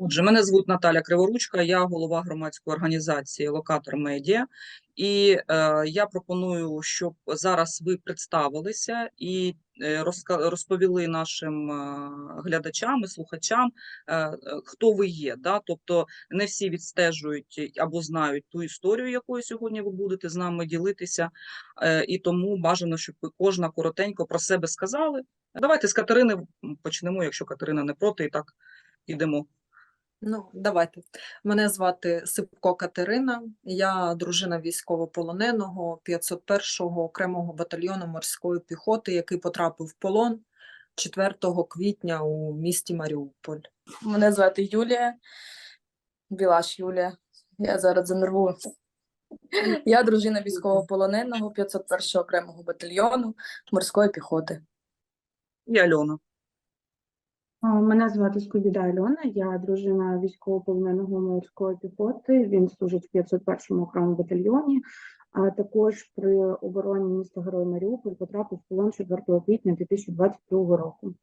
Отже, мене звуть Наталя Криворучка, я голова громадської організації Локатор Медіа, і е, я пропоную, щоб зараз ви представилися і е, розповіли нашим е, глядачам і слухачам, е, е, хто ви є. Да? Тобто не всі відстежують або знають ту історію, якою сьогодні ви будете з нами ділитися, е, і тому бажано, щоб ви кожна коротенько про себе сказали. Давайте з Катерини почнемо, якщо Катерина не проти, і так підемо. Ну, давайте. Мене звати Сипко Катерина. Я дружина військовополоненого 501-го окремого батальйону морської піхоти, який потрапив в полон 4 квітня у місті Маріуполь. Мене звати Юлія, Білаш Юлія. Я зараз занервую. Я дружина військовополоненого 501 окремого батальйону морської піхоти. І Альона. Мене звати Скубіда Альона, я дружина військовополоненого морської піхоти. Він служить в 501-му окремому батальйоні. А також при обороні міста Герой Маріуполь потрапив в полон 4 квітня 2022 року.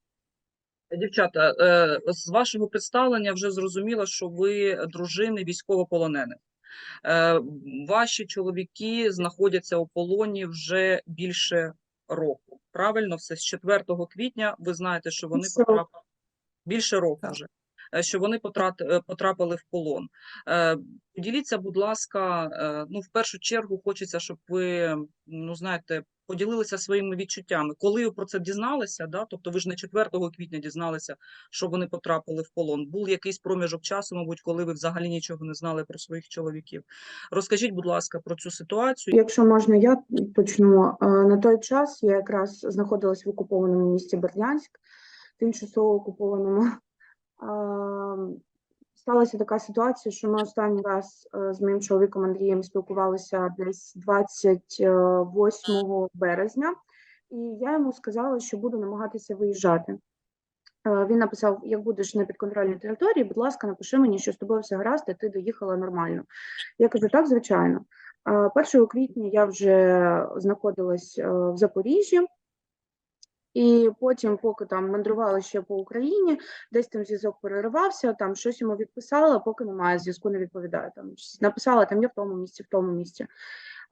Дівчата, е, з вашого представлення вже зрозуміло, що ви дружини військовополонених. Е, Ваші чоловіки знаходяться у полоні вже більше року. Правильно, все з 4 квітня ви знаєте, що вони потрапили більше року вже, е, що вони е, потрапили в полон. Е, Поділіться, будь ласка, ну в першу чергу хочеться, щоб ви ну знаєте, поділилися своїми відчуттями. Коли ви про це дізналися, да? тобто ви ж не 4 квітня дізналися, що вони потрапили в полон. Був якийсь проміжок часу, мабуть, коли ви взагалі нічого не знали про своїх чоловіків. Розкажіть, будь ласка, про цю ситуацію. Якщо можна, я почну. На той час я якраз знаходилась в окупованому місті Бердянськ, тимчасово окупованому. Сталася така ситуація, що ми останній раз е, з моїм чоловіком Андрієм спілкувалися десь 28 березня, і я йому сказала, що буду намагатися виїжджати. Е, Він написав: як будеш на підконтрольній території, будь ласка, напиши мені, що з тобою все гаразд, і ти доїхала нормально. Я кажу, так, звичайно. Е, 1 квітня я вже знаходилась е, в Запоріжжі, і потім, поки там мандрувала ще по Україні, десь там зв'язок переривався, там щось йому відписала, поки немає зв'язку, не відповідає. Там написала там я в тому місці, в тому місці.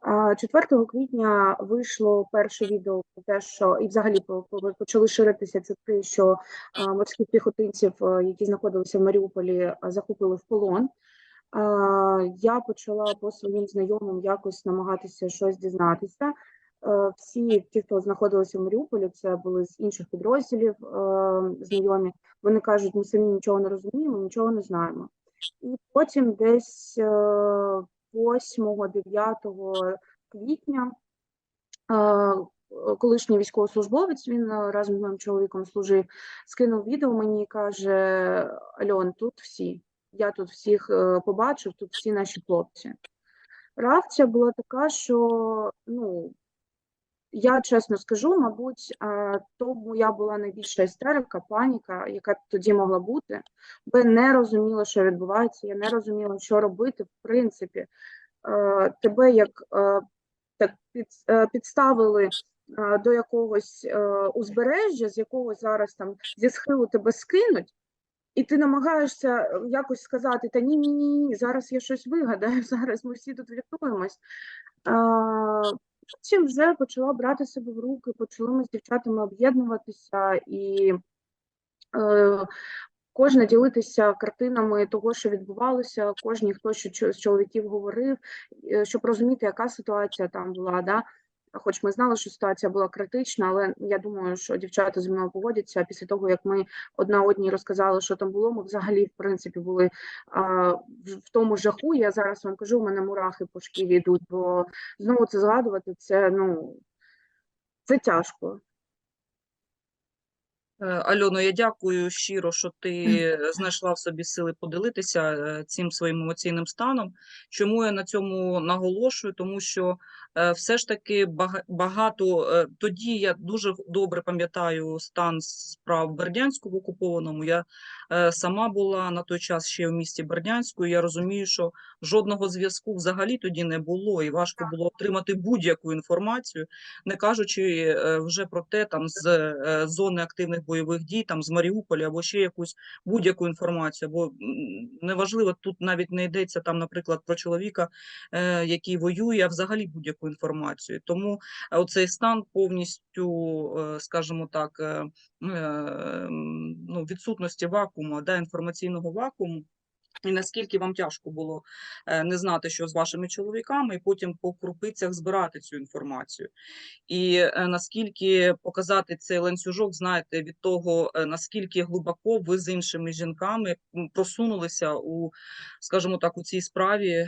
А 4 квітня вийшло перше відео про те, що і взагалі по- по- почали ширитися чутки, що морських піхотинців, е, які знаходилися в Маріуполі, захопили в полон. Я почала по своїм знайомим якось намагатися щось дізнатися. Е, Всі ті, хто знаходилися в Маріуполі, це були з інших підрозділів е, знайомі. Вони кажуть, ми самі нічого не розуміємо, нічого не знаємо. І потім десь е, 8-9 квітня е, колишній військовослужбовець, він разом з моїм чоловіком служив, скинув відео мені і каже: Альон, тут всі. Я тут всіх побачив, тут всі наші хлопці. Реакція була така, що ну, я чесно скажу, мабуть, а, то моя була найбільша істерика, паніка, яка тоді могла бути, бо я не розуміла, що відбувається, я не розуміла, що робити. В принципі, тебе як так під, підставили до якогось узбережжя, з якого зараз там зі схилу тебе скинуть. І ти намагаєшся якось сказати: та ні, ні, ні, зараз я щось вигадаю, зараз ми всі тут врятуємось. Потім вже почала брати себе в руки, почали ми з дівчатами об'єднуватися і е, кожна ділитися картинами того, що відбувалося, кожній хто що з чоловіків говорив, е, щоб розуміти, яка ситуація там була. Да? Хоч ми знали, що ситуація була критична, але я думаю, що дівчата зі мною поводяться. Після того, як ми одна одній розказали, що там було, ми взагалі, в принципі, були а, в, тому жаху. Я зараз вам кажу, у мене мурахи по шкірі йдуть, бо знову це згадувати, це ну це тяжко. Альоно, я дякую щиро, що ти знайшла в собі сили поділитися е, цим своїм емоційним станом. Чому я на цьому наголошую? Тому що е, все ж таки багато е, тоді я дуже добре пам'ятаю стан справ Бердянську в окупованому. Я сама була на той час ще в місті Бердянську. і Я розумію, що жодного зв'язку взагалі тоді не було, і важко було отримати будь-яку інформацію, не кажучи вже про те, там з зони активних бойових бойових дій, там з Маріуполя або ще якусь будь-яку інформацію, бо неважливо, тут навіть не йдеться там, наприклад, про чоловіка, е, який воює, а взагалі будь-яку інформацію. Тому е, оцей стан повністю, е, скажімо так, е, ну, відсутності вакууму, да, інформаційного вакууму. І наскільки вам тяжко було е, не знати, що з вашими чоловіками, і потім по крупицях збирати цю інформацію. І е, наскільки показати цей ланцюжок, знаєте, від того, е, наскільки глибоко ви з іншими жінками просунулися у, скажімо так, у цій справі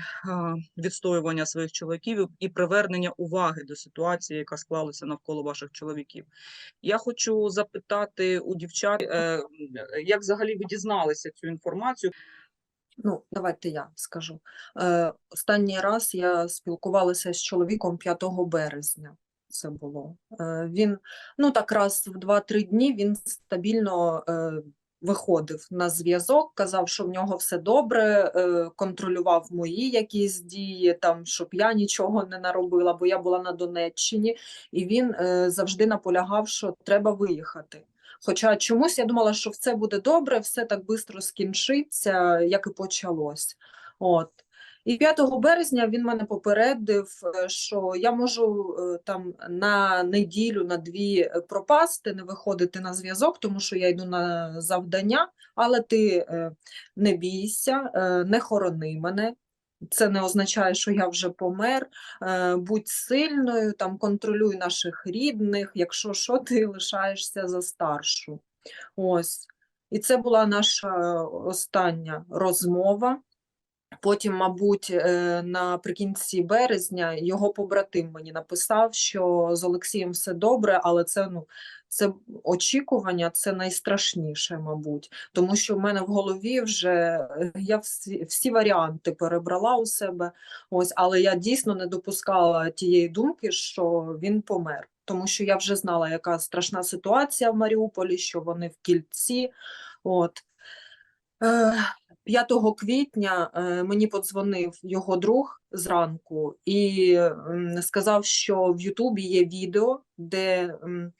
відстоювання своїх чоловіків і привернення уваги до ситуації, яка склалася навколо ваших чоловіків. Я хочу запитати у дівчат, як взагалі ви дізналися цю інформацію? Ну, давайте я скажу. Е, останній раз я спілкувалася з чоловіком 5 березня. Це було. Е, він, ну так раз в 2-3 дні він стабільно е, виходив на зв'язок, казав, що в нього все добре, е, контролював мої якісь дії, там, щоб я нічого не наробила, бо я була на Донеччині, і він е, завжди наполягав, що треба виїхати. Хоча чомусь я думала, що все буде добре, все так швидко скінчиться, як і почалось. От. І 5 березня він мене попередив, е, що я можу е, там на неділю, на дві е, пропасти, не виходити на зв'язок, тому що я йду на завдання, але ти не бійся, не хорони мене. Це не означає, що я вже помер. Е, Будь сильною, там контролюй наших рідних, якщо що, ти лишаєшся за старшу. Ось. І це була наша остання розмова. Потім, мабуть, е, наприкінці березня його побратим мені написав, що з Олексієм все добре, але це ну це очікування, це найстрашніше, мабуть, тому що в мене в голові вже е, я всі, всі варіанти перебрала у себе. Ось, але я дійсно не допускала тієї думки, що він помер, тому що я вже знала, яка страшна ситуація в Маріуполі, що вони в кільці. От. Е, 5 квітня е, мені подзвонив його друг зранку і сказав, що в Ютубі є відео, де е,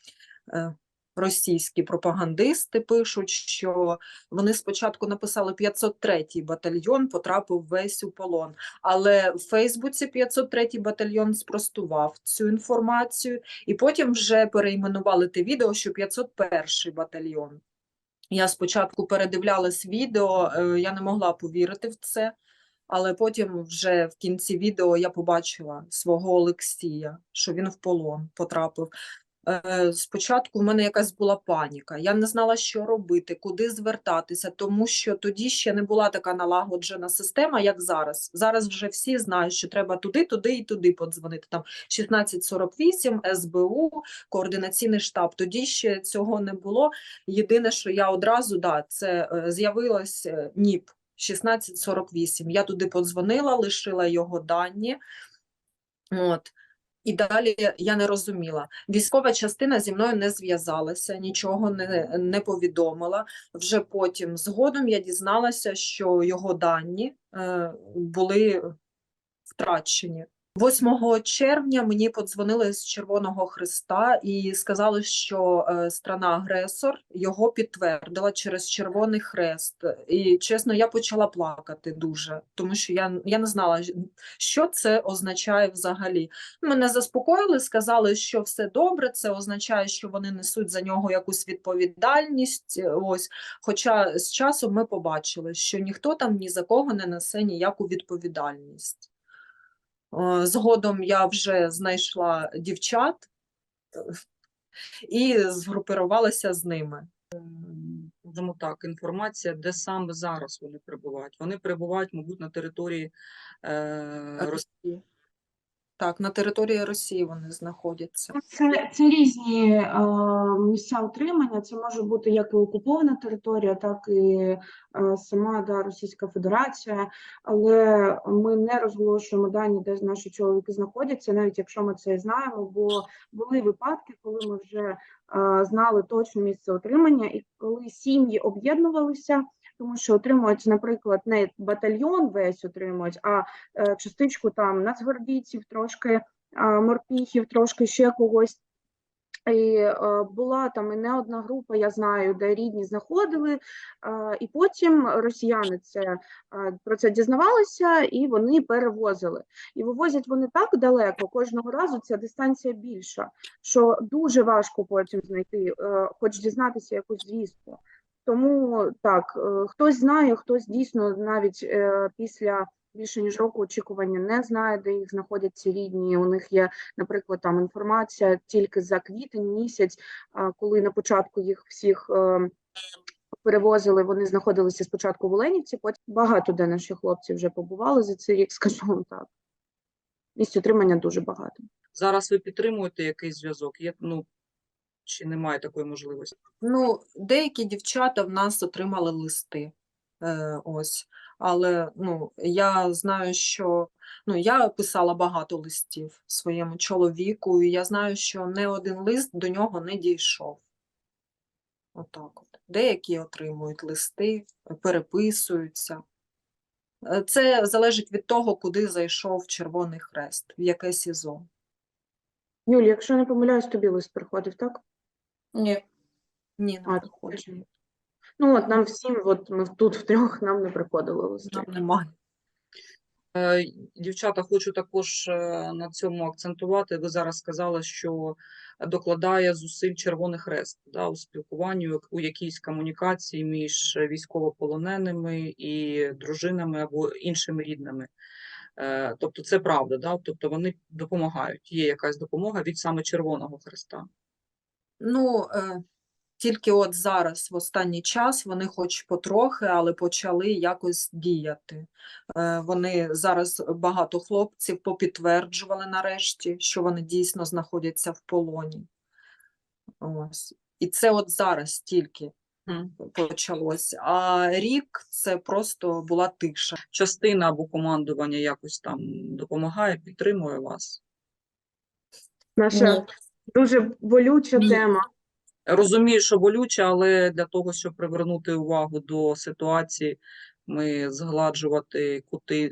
російські пропагандисти пишуть, що вони спочатку написали 503-й батальйон потрапив весь у полон. Але в Фейсбуці 503-й батальйон спростував цю інформацію, і потім вже перейменували те відео, що 501-й батальйон. Я спочатку передивлялась відео, е, я не могла повірити в це, але потім вже в кінці відео я побачила свого Олексія, що він в полон потрапив. Е, Спочатку в мене якась була паніка. Я не знала, що робити, куди звертатися, тому що тоді ще не була така налагоджена система, як зараз. Зараз вже всі знають, що треба туди, туди і туди подзвонити. Там 1648, СБУ, координаційний штаб. Тоді ще цього не було. Єдине, що я одразу да, це е, з'явилось е, НІП 1648. Я туди подзвонила, лишила його дані. От. І далі я не розуміла. Військова частина зі мною не зв'язалася, нічого не, не повідомила. Вже потім згодом я дізналася, що його дані е, були втрачені. 8 червня мені подзвонили з Червоного Христа і сказали, що е, страна-агресор його підтвердила через Червоний Хрест. І чесно, я почала плакати дуже, тому що я, я не знала, що це означає взагалі. Мене заспокоїли, сказали, що все добре, це означає, що вони несуть за нього якусь відповідальність. е, Ось, хоча з часом ми побачили, що ніхто там ні за кого не несе ніяку відповідальність. Е, Згодом я вже знайшла дівчат е, і згрупувалася з ними. м, скажімо так, інформація, де саме зараз вони перебувають. Вони перебувають, мабуть, на території е, Росії. Так, на території Росії вони знаходяться. Це, це різні е, місця утримання. Це може бути як і окупована територія, так і е, сама да, Російська Федерація. Але ми не розголошуємо дані, де наші чоловіки знаходяться, навіть якщо ми це знаємо. Бо були випадки, коли ми вже е, знали точне місце утримання, і коли сім'ї об'єднувалися. Тому що отримують, наприклад, не батальйон весь отримують, а е, частичку там нацгвардійців, трошки морпіхів, трошки ще когось. І е, була там і не одна група, я знаю, де рідні знаходили, е, і потім росіяни це е, про це дізнавалися, і вони перевозили. І вивозять вони так далеко, кожного разу ця дистанція більша, що дуже важко потім знайти, е, хоч дізнатися якусь звістку. Тому так, е, хтось знає, хтось дійсно навіть е, після більше ніж року очікування не знає, де їх знаходяться рідні. У них є, наприклад, там інформація тільки за квітень місяць, коли на початку їх всіх е, перевозили, вони знаходилися спочатку в Оленівці, потім багато де наші хлопці вже побували за цей рік, скажу вам так. Місць утримання дуже багато. Зараз ви підтримуєте якийсь зв'язок? Є, ну, чи немає такої можливості? Ну, деякі дівчата в нас отримали листи. Е, ось. Але ну, я знаю, що ну, я писала багато листів своєму чоловіку, і я знаю, що не один лист до нього не дійшов. Отак от. Деякі отримують листи, переписуються. Е, Це залежить від того, куди зайшов Червоний Хрест, в яке СІЗО. Юлі, якщо не помиляюсь, тобі лист приходив, так? Ні. Ні, А, не ти приходить. Ну, от нам всім, от ми тут втрьох, нам не приходили листи. Нам немає. Е, Дівчата, хочу також е, на цьому акцентувати. Ви зараз сказали, що докладає зусиль Червоний Хрест да, у спілкуванні, у- у якійсь комунікації між військовополоненими і дружинами або іншими рідними. Е, Тобто це правда, да? тобто вони допомагають. Є якась допомога від саме Червоного Хреста. Ну, е, тільки от зараз, в останній час, вони хоч потрохи, але почали якось діяти. Е, вони зараз багато хлопців попідтверджували нарешті, що вони дійсно знаходяться в полоні. Ось. І це от зараз тільки почалось. А рік це просто була тиша. Частина або командування якось там допомагає, підтримує вас. Наша Ні. Дуже болюча Ні. тема. Розумію, що болюче, але для того, щоб привернути увагу до ситуації, ми згладжувати кути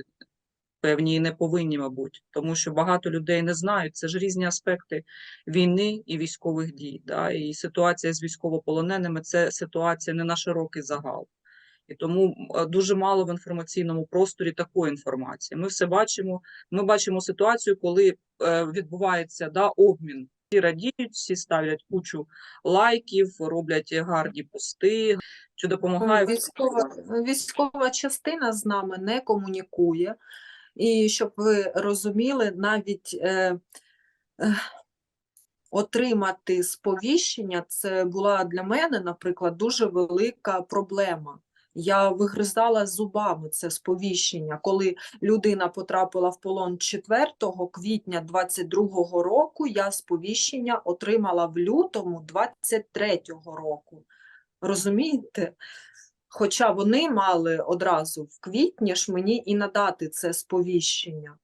певні і не повинні, мабуть, тому що багато людей не знають. Це ж різні аспекти війни і військових дій. Да? І ситуація з військовополоненими це ситуація не на широкий загал. І тому дуже мало в інформаційному просторі такої інформації. Ми все бачимо. Ми бачимо ситуацію, коли е, відбувається да, обмін. Всі радіють, всі ставлять кучу лайків, роблять гарні пости, що допомагає. Військова, військова частина з нами не комунікує. І щоб ви розуміли, навіть е, е, отримати сповіщення, це була для мене, наприклад, дуже велика проблема. Я вигризала зубами це сповіщення, коли людина потрапила в полон 4 квітня 22 року, я сповіщення отримала в лютому 23 року. Розумієте? Хоча вони мали одразу в квітні ж мені і надати це сповіщення.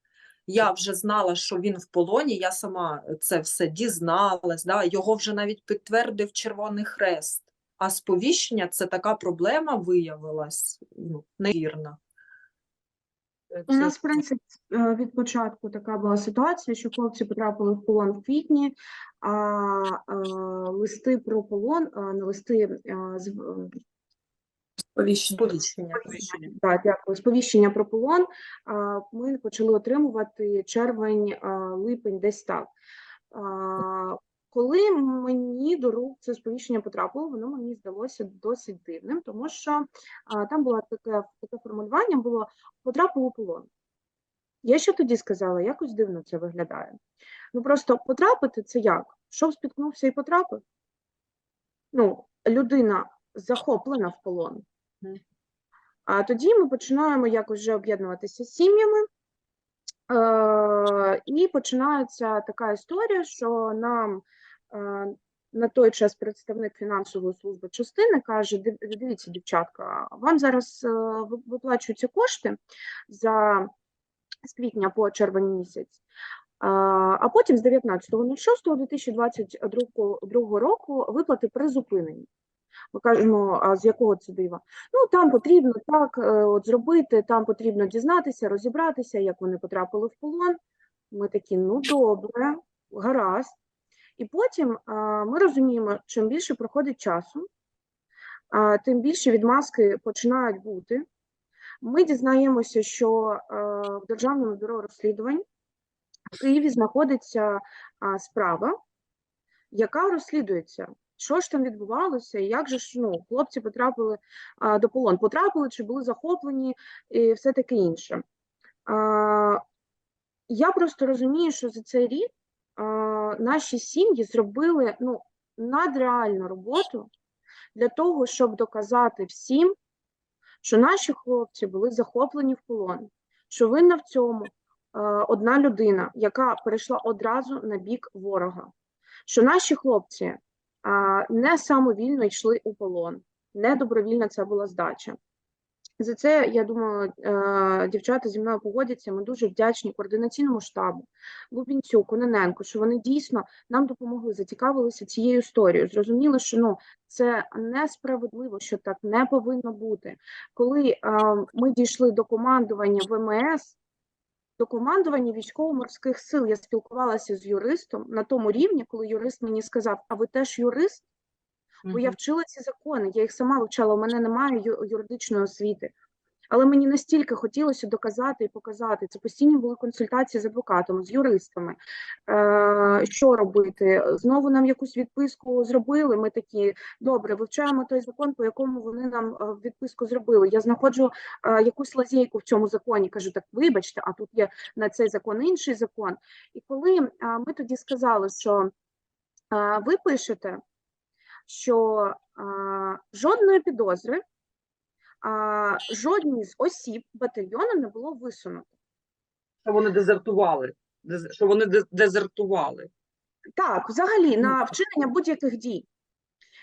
Я вже знала, що він в полоні, я сама це все дізналась, да? його вже навіть підтвердив Червоний Хрест. А сповіщення це така проблема виявилась ну, невірна. У нас, в принципі, е, від початку така була ситуація, що хлопці потрапили в полон в квітні, а е, листи про полон, е, не листи е, з е, Сповіщення. Сповіщення. Сповіщення. Так, дякую. Сповіщення про полон ми почали отримувати червень, липень, десь так. Коли мені до рук це сповіщення потрапило, воно мені здалося досить дивним, тому що а, там було таке, таке формулювання було потрапив у полон. Я що тоді сказала? Якось дивно це виглядає. Ну просто потрапити це як? Щоб спіткнувся і потрапив? Ну, людина захоплена в полон. А тоді ми починаємо якось вже об'єднуватися з сім'ями. Е, і починається така історія, що нам на той час представник фінансової служби частини каже: дивіться, дівчатка, вам зараз е, виплачуються кошти за з квітня по червень місяць. А, потім з 19.06.2022 року виплати призупинені. Ми кажемо, а з якого це дива? Ну там потрібно так е, от зробити, там потрібно дізнатися, розібратися, як вони потрапили в полон. Ми такі, ну добре, гаразд. І потім ми розуміємо, чим більше проходить часу, тим більше відмазки починають бути. Ми дізнаємося, що в Державному бюро розслідувань в Києві знаходиться справа, яка розслідується. Що ж там відбувалося, і як же ж ну, хлопці потрапили а, до полон? Потрапили чи були захоплені, і все таке інше. А, я просто розумію, що за цей рік наші сім'ї зробили ну, надреальну роботу для того, щоб доказати всім, що наші хлопці були захоплені в полон, що винна в цьому одна людина, яка перейшла одразу на бік ворога, що наші хлопці не самовільно йшли у полон, не добровільна це була здача. За це, я думаю, е, дівчата зі мною погодяться. Ми дуже вдячні координаційному штабу, Лубінцю, Кононенко, що вони дійсно нам допомогли, зацікавилися цією історією. Зрозуміли, що ну це несправедливо, що так не повинно бути. Коли е, ми дійшли до командування ВМС, до командування військово-морських сил, я спілкувалася з юристом на тому рівні, коли юрист мені сказав: А ви теж юрист? Бо я вчила ці закони, я їх сама вивчала, у мене немає юридичної освіти. Але мені настільки хотілося доказати і показати. Це постійні були консультації з адвокатами, з юристами. Е, що робити? Знову нам якусь відписку зробили. Ми такі добре, вивчаємо той закон, по якому вони нам е, відписку зробили. Я знаходжу е, якусь лазейку в цьому законі. Кажу, так вибачте, а тут є на цей закон інший закон. І коли е, ми тоді сказали, що е, ви пишете що а, жодної підозри, а, жодній з осіб батальйону не було висунуто. Що вони дезертували, що вони дезертували. Так, взагалі, на вчинення будь-яких дій.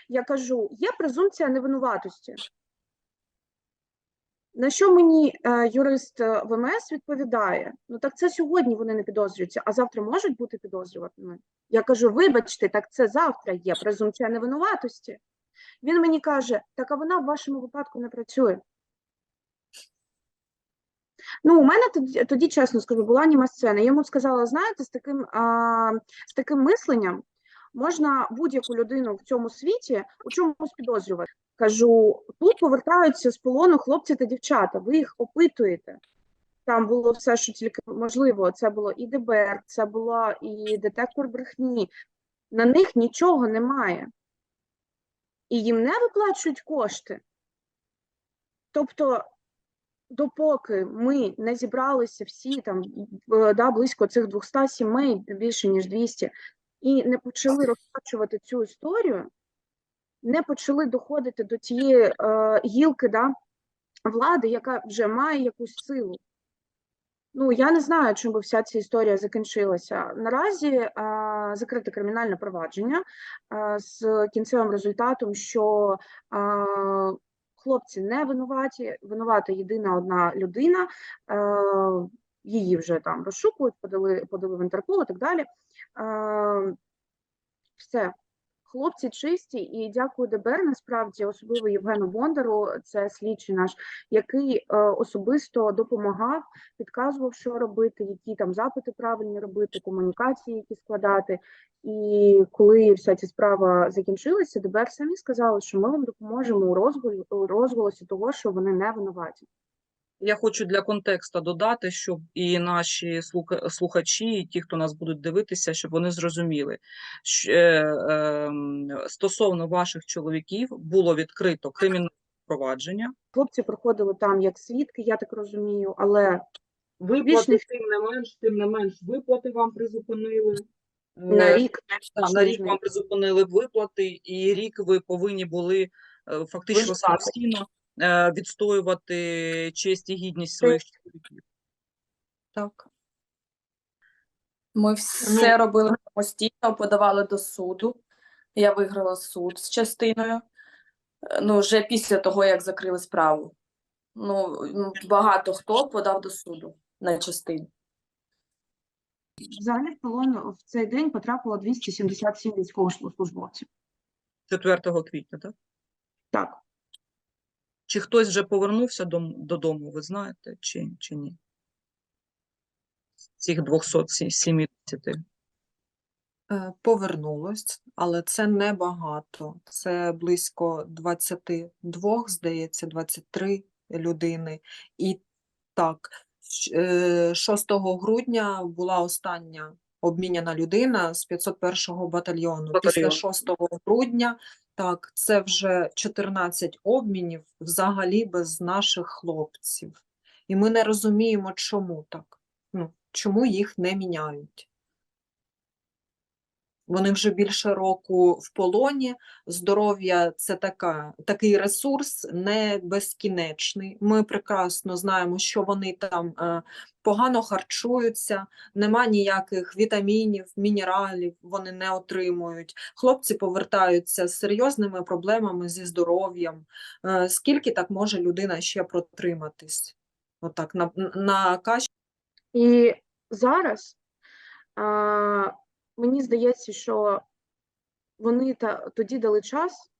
Я кажу, є презумпція невинуватості. На що мені е, юрист е, ВМС відповідає: ну так це сьогодні вони не підозрюються, а завтра можуть бути підозрюваними. Я кажу: вибачте, так це завтра є презумпція невинуватості. Він мені каже: так а вона в вашому випадку не працює. Ну, у мене тоді, тоді, чесно скажу, була німа сцена. Я йому сказала: знаєте, з таким, а, з таким мисленням можна будь-яку людину в цьому світі у чомусь підозрювати. Кажу, тут повертаються з полону хлопці та дівчата, ви їх опитуєте. Там було все, що тільки можливо. Це було і ДБР, це було і детектор брехні. На них нічого немає. І їм не виплачують кошти. Тобто, допоки ми не зібралися всі там е, да, близько цих 200 сімей, більше ніж 200, і не почали розкачувати цю історію, не почали доходити до тієї е, гілки да, влади, яка вже має якусь силу. Ну, я не знаю, чим би вся ця історія закінчилася. Наразі е, закрите кримінальне провадження е, з кінцевим результатом, що е, хлопці не винуваті, винувата єдина одна людина. Е, її вже там розшукують, подали, подали в Інтерпол і так далі. Е, все. Хлопці чисті, і дякую ДБР, насправді, особливо Євгену Бондару, це слідчий наш, який е, особисто допомагав, підказував, що робити, які там запити правильні робити, комунікації, які складати. І коли вся ця справа закінчилася, ДБР самі сказали, що ми вам допоможемо у розголосі того, що вони не винуваті. Я хочу для контексту додати, щоб і наші слухачі, і ті, хто нас будуть дивитися, щоб вони зрозуміли, що е, ем, стосовно ваших чоловіків було відкрито кримінальне провадження. Хлопці проходили там як свідки, я так розумію, але Виплати, Більш тим не менш, тим не менш, виплати вам призупинили. на Е, рік та, на рік вам призупинили виплати, і рік ви повинні були е, фактично самостійно відстоювати честь і гідність своїх чоловіків. Так. Ми все робили самостійно, подавали до суду. Я виграла суд з частиною. Е, Ну, вже після того, як закрили справу. Ну, ну, багато хто подав до суду на частину. Взагалі в полон в цей день потрапило 277 військовослужбовців. 4 квітня, так? Так, Чи хтось вже повернувся додому, ви знаєте, чи, чи ні? З Цих 270. Е, Повернулось, але це небагато. Це близько 22, здається, 23 людини. І так, е, 6 грудня була остання обміняна людина з 501 батальйону. Після Батальйон. 6 грудня, так, це вже 14 обмінів взагалі без наших хлопців. І ми не розуміємо, чому так. Ну, чому їх не міняють. Вони вже більше року в полоні. Здоров'я це така, такий ресурс не безкінечний. Ми прекрасно знаємо, що вони там е, погано харчуються, нема ніяких вітамінів, мінералів вони не отримують. Хлопці повертаються з серйозними проблемами зі здоров'ям. Е, скільки так може людина ще протриматись? Отак, на, на каші І зараз мені здається, що вони та, тоді дали час,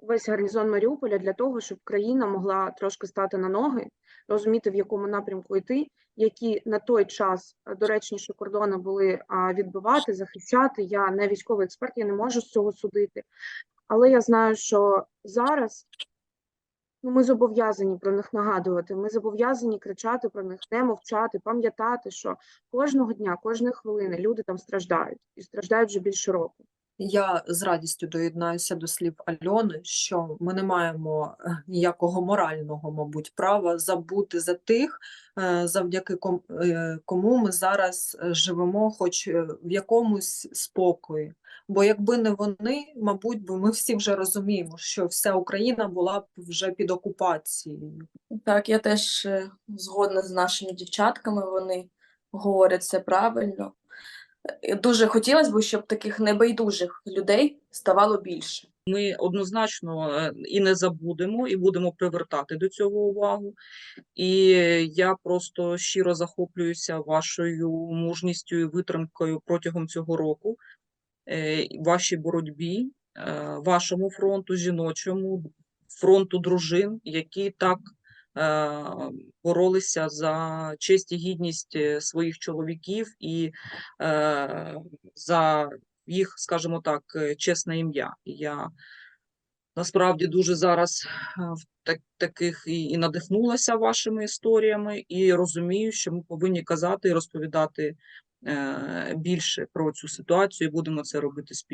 весь гарнізон Маріуполя, для того, щоб країна могла трошки стати на ноги, розуміти, в якому напрямку йти, які на той час а, доречніші кордони були відбивати, захищати. Я не військовий експерт, я не можу з цього судити. Але я знаю, що зараз ну, ми зобов'язані про них нагадувати. Ми зобов'язані кричати про них, не мовчати, пам'ятати, що кожного дня, кожної хвилини люди там страждають і страждають вже більше року. Я з радістю доєднаюся до слів Альони, що ми не маємо е, ніякого морального, мабуть, права забути за тих, е, завдяки е, кому ми зараз живемо, хоч в якомусь спокої. Бо якби не вони, мабуть, би ми всі вже розуміємо, що вся Україна була б вже під окупацією. Так, я теж згодна з нашими дівчатками, вони говорять це правильно. Дуже хотілося б, щоб таких небайдужих людей ставало більше. Ми однозначно е, і не забудемо, і будемо привертати до цього увагу. І я просто щиро захоплююся вашою мужністю і витримкою протягом цього року, е, вашій боротьбі, е, вашому фронту жіночому, фронту дружин, які так боролися за честь і гідність е, своїх чоловіків і е, за їх, скажімо так, е, чесне ім'я. Я насправді дуже зараз е, в так, таких і, і надихнулася вашими історіями, і розумію, що ми повинні казати і розповідати е, більше про цю ситуацію, і будемо це робити спільно.